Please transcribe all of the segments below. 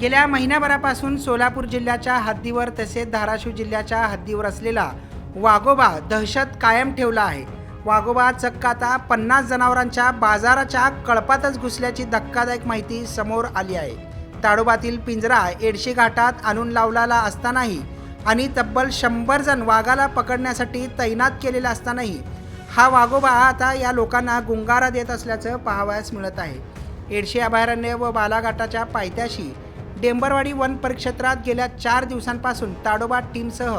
गेल्या महिन्याभरापासून सोलापूर जिल्ह्याच्या हद्दीवर तसेच धाराशिव जिल्ह्याच्या हद्दीवर असलेला वाघोबा दहशत कायम ठेवला आहे. वाघोबा चक्क आता पन्नास जनावरांच्या बाजाराच्या कळपातच घुसल्याची धक्कादायक माहिती समोर आली आहे. ताडोबातील पिंजरा एडशी घाटात आणून लावलेला असतानाही आणि तब्बल शंभर जण वाघाला पकडण्यासाठी तैनात केलेला असतानाही हा वाघोबा आता या लोकांना गुंगारा देत असल्याचं पाहावयास मिळत आहे. एडशी अभयारण्य व बालाघाटाच्या पायथ्याशी डेंबरवाडी वन परिक्षेत्रात गेल्या चार दिवसांपासून ताडोबा टीमसह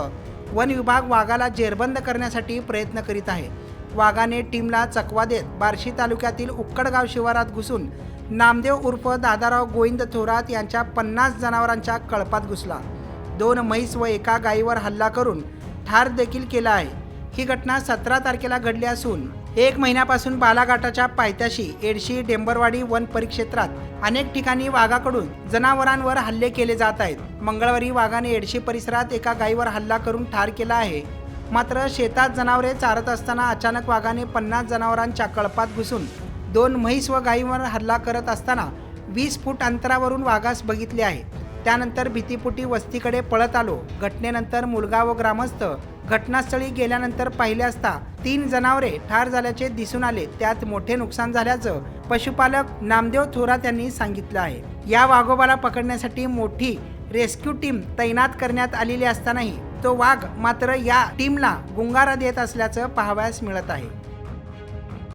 वन विभाग वाघाला जेरबंद करण्यासाठी प्रयत्न करीत आहे. वाघाने टीमला चकवा देत बार्शी तालुक्यातील उक्कडगाव शिवारात घुसून नामदेव उर्फ दादाराव गोविंद थोरात यांच्या पन्नास जनावरांच्या कळपात घुसला. दोन म्हैस व एका गायीवर हल्ला करून ठार देखील केला आहे. ही घटना सतरा तारखेला घडली असून एक महिन्यापासून बालाघाटाच्या पायथ्याशी एडशी डेंबरवाडी वन परिक्षेत्रात अनेक ठिकाणी वाघाकडून जनावरांवर हल्ले केले जात आहेत. मंगळवारी वाघाने एडशी परिसरात एका गायीवर हल्ला करून ठार केला आहे. मात्र शेतात जनावरे चारत असताना अचानक वाघाने पन्नास जनावरांच्या कळपात घुसून दोन म्हैस व गायीवर हल्ला करत असताना वीस फूट अंतरावरून वाघास बघितले आहे. त्यानंतर भीतीपुटी वस्तीकडे पळत आलो. घटनेनंतर मुलगा व ग्रामस्थ घटनास्थळी गेल्यानंतर पाहिले असता तीन जनावरे ठार झाल्याचे दिसून आले. त्यात मोठे नुकसान झाल्याचं पशुपालक नामदेव थोरात यांनी सांगितलं आहे. या वाघोबाला पकडण्यासाठी मोठी रेस्क्यू टीम तैनात करण्यात आलेली असतानाही तो वाघ मात्र या टीमला गुंगारा देत असल्याचं पाहावयास मिळत आहे.